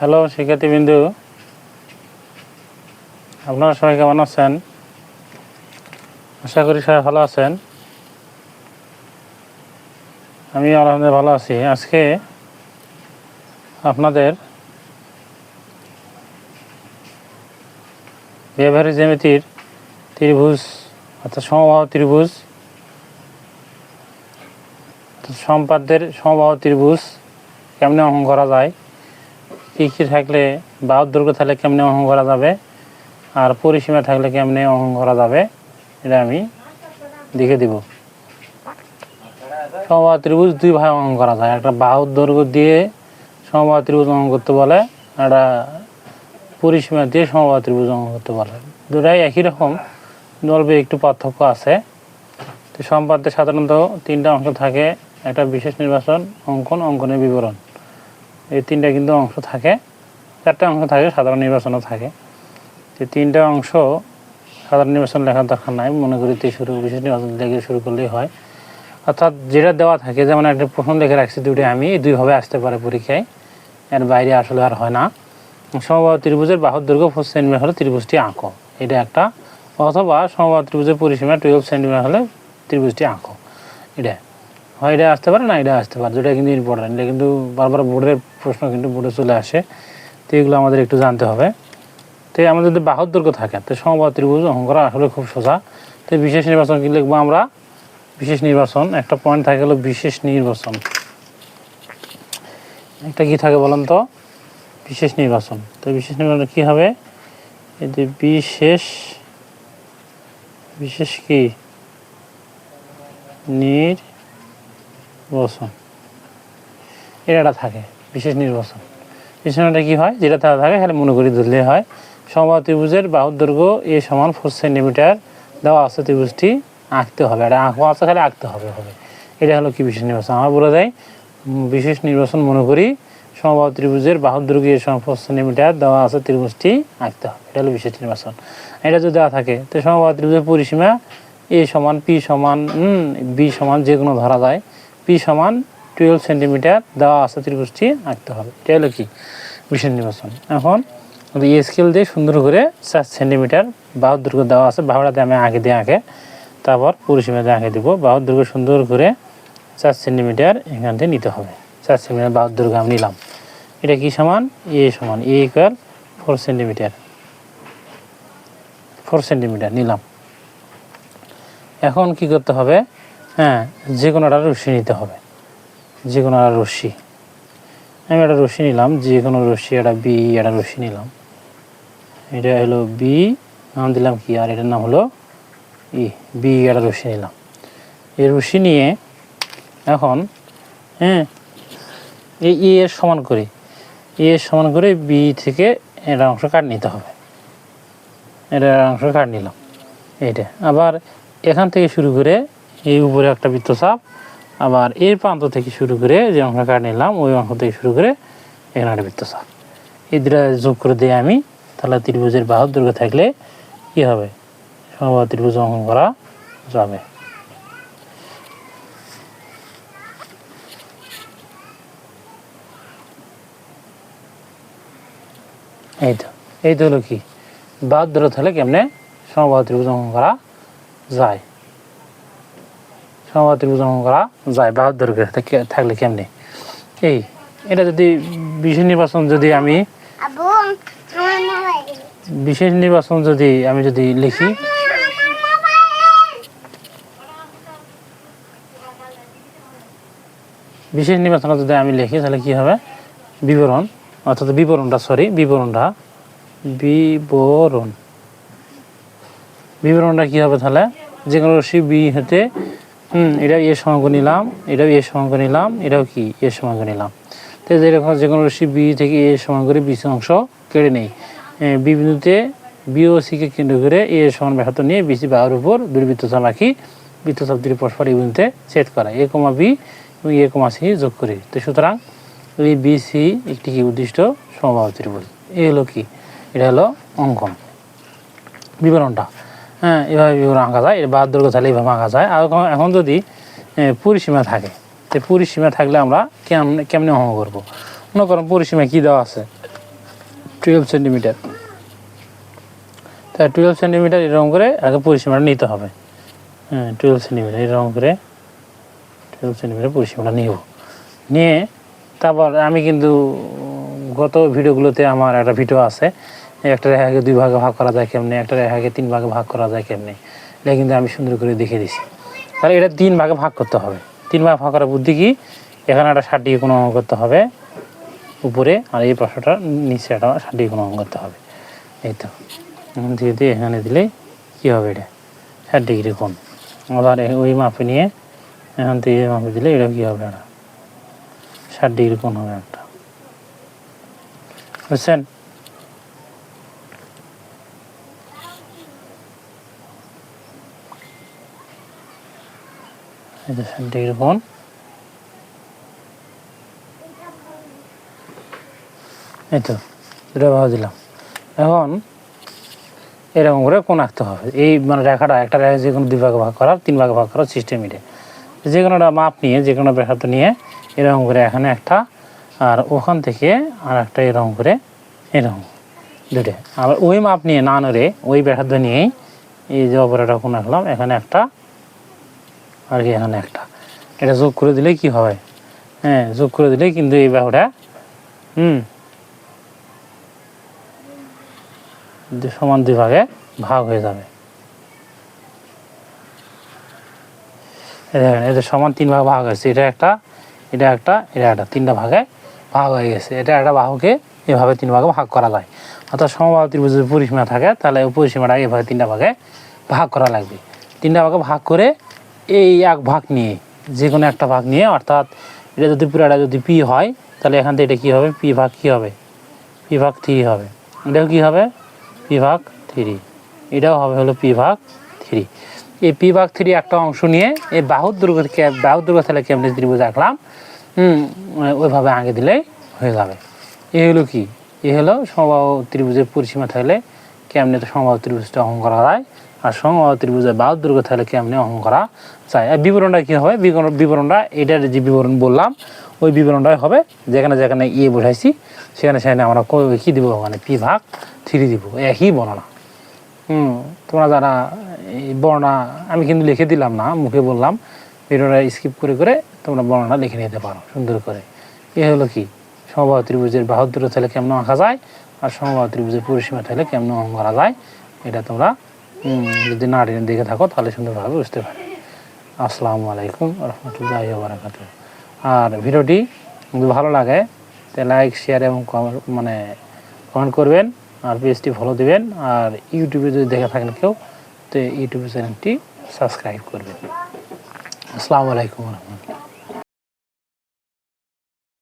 Hello শিক্ষার্থীবৃন্দু আপনারা সবাই কেমন আছেন? আশা করি সবাই ভালো আছেন। আমি আলহামদুলিল্লাহ ভালো আছি। আজকে আপনাদের ব্যবহারিক জ্যামিতির ত্রিভুজ, অর্থাৎ সমবাহ ত্রিভুজ সম্পাদ্যের সমবাহ ত্রিভুজ কেমনে অঙ্কন করা যায়? কী কী থাকলে বাহুর দৈর্ঘ্য থাকলে কেমনে অহং করা যাবে? আর পরিসীমা থাকলে কেমনে অহং করা যাবে? এটা আমি দেখে দিব। সমবাহ ত্রিভুজ দুই ভাবে অঙ্কন করা যায়। একটা বাহুর দৈর্ঘ্য দিয়ে সমবাহ ত্রিভুজ অঙ্কন করতে বলে একটা পরিসীমা দিয়ে সমবাহ ত্রিভুজ অঙ্কন করতে বলে। দুটাই একই রকম, নলবে একটু পার্থক্য আছে। তো সম্পাদ্যে সাধারণত তিনটা অংশ থাকে। একটা বিশেষ নির্বাচন, অঙ্কন, অঙ্কনের বিবরণ। এই তিনটা কিন্তু অংশ থাকে। চারটা অংশ থাকে, সাধারণ নির্বাচনও থাকে। তো তিনটা অংশ সাধারণ নির্বাচন লেখার দরকার নাই, মনে করি তে শুরু বিশেষ নির্বাচন লেগে শুরু করলেই হয়। অর্থাৎ যেটা দেওয়া থাকে, যেমন একটা প্রশ্ন লিখে রাখছি দুটো আমি দুইভাবে আসতে পারে পরীক্ষায়। এর বাইরে আসলে আর হয় না। সমবাহ ত্রিভুজের বাহুর দৈর্ঘ্য ফোর সেন্টিমিটার হলে ত্রিভুজটি আঁকো। এটা একটা। অথবা সমবাহ ত্রিভুজের পরিসীমা টুয়েলভ সেন্টিমিটার হলে ত্রিভুজটি আঁকো। এটা। হয়, এটা আসতে পারে না, এটা আসতে পারে যেটা কিন্তু ইম্পর্টেন্ট এটা কিন্তু বারবার বোর্ডের প্রশ্ন কিন্তু বোর্ডে চলে আসে। তো এগুলো আমাদের একটু জানতে হবে। তো আমাদের যদি বাহুর দৈর্ঘ্য থাকে, তো সমবাহ ত্রিভুজ করা আসলে খুব সোজা। তো বিশেষ নির্বাচন কি লিখব আমরা? বিশেষ নির্বাচন, একটা পয়েন্ট থাকে হলো বিশেষ নির্বাচন। একটা কি থাকে বলেন তো? বিশেষ নির্বাচন। তো বিশেষ নির্বাচন কি হবে? এতে বিশেষ বিশেষ কি? নির্বাচন। এটা থাকে, বিশেষ নির্বাচন। বিশেষণটা কি হয়? যেটা তারা থাকে খালি মনে করি ধরলে হয়। সমবাহ ত্রিভুজের বাহুর দৈর্ঘ্য এ সমান ফোর সেন্টিমিটার দেওয়া আছে ত্রিভুজটি, আঁকতে হবে। এটা আঁকো আছে খালি আঁকতে হবে হবে। এটা হলো কি বিশেষ নির্বাচন? আমার বলে দেয় বিশেষ নির্বাচন মনে করি সমবাহ ত্রিভুজের বাহুর দৈর্ঘ্য এ সমান ফোর সেন্টিমিটার দেওয়া আছে ত্রিভুজটি, আঁকতে হবে। এটা হলো বিশেষ নির্বাচন। এটা যদি দেওয়া থাকে, তো সমবাহ ত্রিভুজের পরিসীমা এ সমান, পি সমান বি সমান যে কোনো ধরা যায়। পি সমান টুয়েলভ সেন্টিমিটার দেওয়া আছে ত্রিভুজটি আঁকতে হবে। এটা হলো কি? বিশেষ নির্বাচন। এখন এই স্কেল দিয়ে সুন্দর করে চার সেন্টিমিটার বাহুর দুর্গ দেওয়া আছে। বাহুটাতে আমি আঁকে দিয়ে আঁকে, তারপর পরিসীমা দিয়ে আঁকে দিব। বাহুর দুর্গ সুন্দর করে চার সেন্টিমিটার এখান থেকে নিতে হবে। চার সেন্টিমিটার বাহুর দৈর্ঘ্য আমি নিলাম। এটা কি সমান? এ সমান। A equal four centimetre four centimetre নিলাম। এখন কি করতে হবে? হ্যাঁ যে কোনো একটা রশ্মি নিতে হবে। যে কোনো একটা রশ্মি। আমি একটা রশ্মি নিলাম, যে কোনো রশ্মি, একটা বি, একটা রশ্মি নিলাম। এটা হলো বি, নাম দিলাম কি? আর এটার নাম হলো ই, বি, একটা রশ্মি নিলাম। এই রশ্মি নিয়ে এখন হ্যাঁ এই ই এর সমান করে, ই এর সমান করে বি থেকে এটা অংশ কাট নিতে হবে। এটা অংশ কাট নিলাম। এইটা। আবার এখান থেকে শুরু করে এই উপরে একটা বৃত্তচাপ। আবার এর প্রান্ত থেকে শুরু করে যে অংশ কাট নিলাম, ওই অংশ থেকে শুরু করে এখানে একটা বৃত্তচাপ। এই দুটা যোগ করে দিয়ে আমি, তাহলে ত্রিভুজের বাহুর দৈর্ঘ্য থাকলে কী হবে? সমবাহ ত্রিভুজ অঙ্কন করা যাবে। এই তো এই তো হলো কি? বাদ দূরত্ব হলে কেমনে? সমবাহ ত্রিভুজ অঙ্কন করা যায়। করা যায় থাকলে কেমনে? এই এটা যদি বিশেষ নির্বাচন যদি আমি বিশেষ নির্বাচন যদি আমি যদি লিখি বিশেষ নির্বাচন যদি আমি লিখি তাহলে কি হবে? বিবরণ অর্থাৎ বিবরণটা সরি বিবরণটা বিবরণ। বিবরণটা কি হবে তাহলে? যে কোনো রশ্মি বি হতে হুম এটা এর সমাঙ্ক নিলাম, এটাও এর সমাঙ্ক নিলাম, এটাও কি? এর সমাঙ্ক নিলাম। তো যেরকম যে কোনো রশ্মি বি থেকে এর সমান করে বিশ অংশ কেড়ে নেই। বি বি ও সিকে কেন্দ্র করে এ সমান ব্যাহত নিয়ে বিসি বাহুর উপর দুই বৃত্তচাপ আঁকি বৃত্তচাপ দুটি পরস্পর এই বিন্দুতে সেট করা, এ কমা বি এবং এ কমা সি যোগ করি। তো সুতরাং এই বি সি একটি কি উদ্দিষ্ট সমবাহ ত্রিভুজ। এ হলো কি? এটা হলো অঙ্কন। বিবরণটা। হ্যাঁ এভাবে বিবরণ আঁকা যায় এর বাদ দৈর্ঘ্য তাহলে এইভাবে আঁকা যায়। আর এখন যদি পরিসীমা থাকে, তো পরিসীমা থাকলে আমরা কেমন কেমনে অঙ্ক করব? মনে করেন পরিসীমা কী দেওয়া আছে? টুয়েলভ সেন্টিমিটার তা টুয়েলভ সেন্টিমিটার এরকম করে আগে পরিসীমাটা নিতে হবে। হ্যাঁ টুয়েলভ সেন্টিমিটার এরকম করে টুয়েলভ সেন্টিমিটার পরিসীমাটা নিব। নিয়ে তারপর আমি কিন্তু, গত ভিডিওগুলোতে আমার একটা ভিডিও আছে একটা রেখাকে দুই ভাগে ভাগ করা যায় কেমনে? একটা রেখাকে তিন ভাগে ভাগ করা যায় কেমনে? এটা কিন্তু আমি সুন্দর করে দেখে দিছি। তাহলে এটা তিন ভাগে ভাগ করতে হবে। তিন ভাগে ভাগ করার বুদ্ধি কি? এখানে একটা ষাট ডিগ্রি কোনো অঙ্ক করতে হবে উপরে, আর এই পাশটা নিচে একটা ষাট ডিগ্রি কোনো অঙ্ক করতে হবে। এই তো। এখান থেকে দিয়ে এখানে দিলে কী হবে এটা? ষাট ডিগ্রি কোণ। আবার ওই মাপে নিয়ে এখান থেকে মাপে দিলে এটা কী হবে? এটা ষাট ডিগ্রি কোণ হবে একটা। বুঝছেন? কোণ এই তো, দুটো ভাগ দিলাম। এখন এরকম করে কোন আঁকতে হবে। এই মানে রেখাটা, একটা রেখা যে কোনো দুই ভাগে ভাগ করার তিন ভাগে ভাগ করার সিস্টেম এটা। যে কোনো একটা মাপ নিয়ে, যে কোনো ব্যাসার্ধ নিয়ে এরকম করে এখানে একটা, আর ওখান থেকে আর একটা এরকম করে, এরকম। দুটো। আবার ওই মাপ নিয়ে না নড়ে, ওই ব্যাসার্ধ নিয়েই এই যে অপরাটা কোন আঁকলাম, এখানে একটা আর কি এখানে একটা। এটা যোগ করে দিলে কি হবে হ্যাঁ যোগ করে দিলে কিন্তু এই বাহুটা, হুম সমান দুই ভাগে ভাগ হয়ে যাবে। দেখেন এটা সমান তিন ভাগ ভাগ হয়েছে। এটা একটা এটা একটা এটা একটা। তিনটা ভাগে ভাগ হয়ে গেছে। এটা একটা বাহুকে এভাবে তিন ভাগে ভাগ করা যায়। অর্থাৎ সমবাহ ত্রিভুজের পরিসীমা থাকে, তাহলে ওই পরিসীমাটা এভাবে তিনটা ভাগে ভাগ করা লাগবে। তিনটা ভাগে ভাগ করে এই এক ভাগ নিয়ে, যে কোনো একটা ভাগ নিয়ে, অর্থাৎ এটা যদি পুরাটা যদি পি হয়, তাহলে এখান থেকে এটা কী হবে? পি ভাগ কী হবে? পি ভাগ থ্রি হবে। এটাও কী হবে? পি ভাগ থ্রি। এটাও হবে হলো পি ভাগ থ্রি। এই পি ভাগ থ্রি একটা অংশ নিয়ে এই বাহুর দুর্গ বাহুর দুর্গ তাহলে কেমনি ত্রিভুজ আঁকলাম হুম, ওইভাবে আগে দিলেই হয়ে যাবে। এ হলো কি? এ হলো সমবাহ ত্রিভুজের পরিসীমা থাকলে কেমনে তো সমবাহ ত্রিভুজটা অঙ্কন করা যায়? আর সমবাহ ত্রিভুজের বাহুর দুর্গ থাকলে কেমনে অঙ্কন করা যায় আর বিবরণটা কী হবে? বিবরণ বিবরণটা এটার যে বিবরণ বললাম, ওই বিবরণটাই হবে। যেখানে যেখানে ইয়ে বোঝাইছি সেখানে সেখানে আমরা কী দিব? মানে পি ভাগ থ্রি দিব। একই বর্ণনা? হুম, তোমরা যারা এই বর্ণনা, আমি কিন্তু লিখে দিলাম না, মুখে বললাম। ভিডিওটা স্কিপ করে করে তোমরা বর্ণনা লিখে নিতে পারো, সুন্দর করে। এ হলো কি? সমবাহ ত্রিভুজের বাহুদ্র থাকলে কেমন আঁকা যায় আর সমবাহ ত্রিভুজের পরিসীমা থাকলে কেমন অঙ্ক করা যায় এটা তোমরা যদি না টেনে দেখে থাকো, তাহলে সুন্দরভাবে বুঝতে পারবে আসসালামু আলাইকুম রহমতুল্লাহ বারাকাত আর ভিডিওটি যদি ভালো লাগে, তাহলে লাইক, শেয়ার এবং মানে কমেন্ট করবেন, আর পেজটি ফলো দিবেন, আর ইউটিউবে যদি দেখে থাকেন কেউ, তো ইউটিউব চ্যানেলটি সাবস্ক্রাইব করবেন। আসসালামু আলাইকুম রহমতুল্লাহ।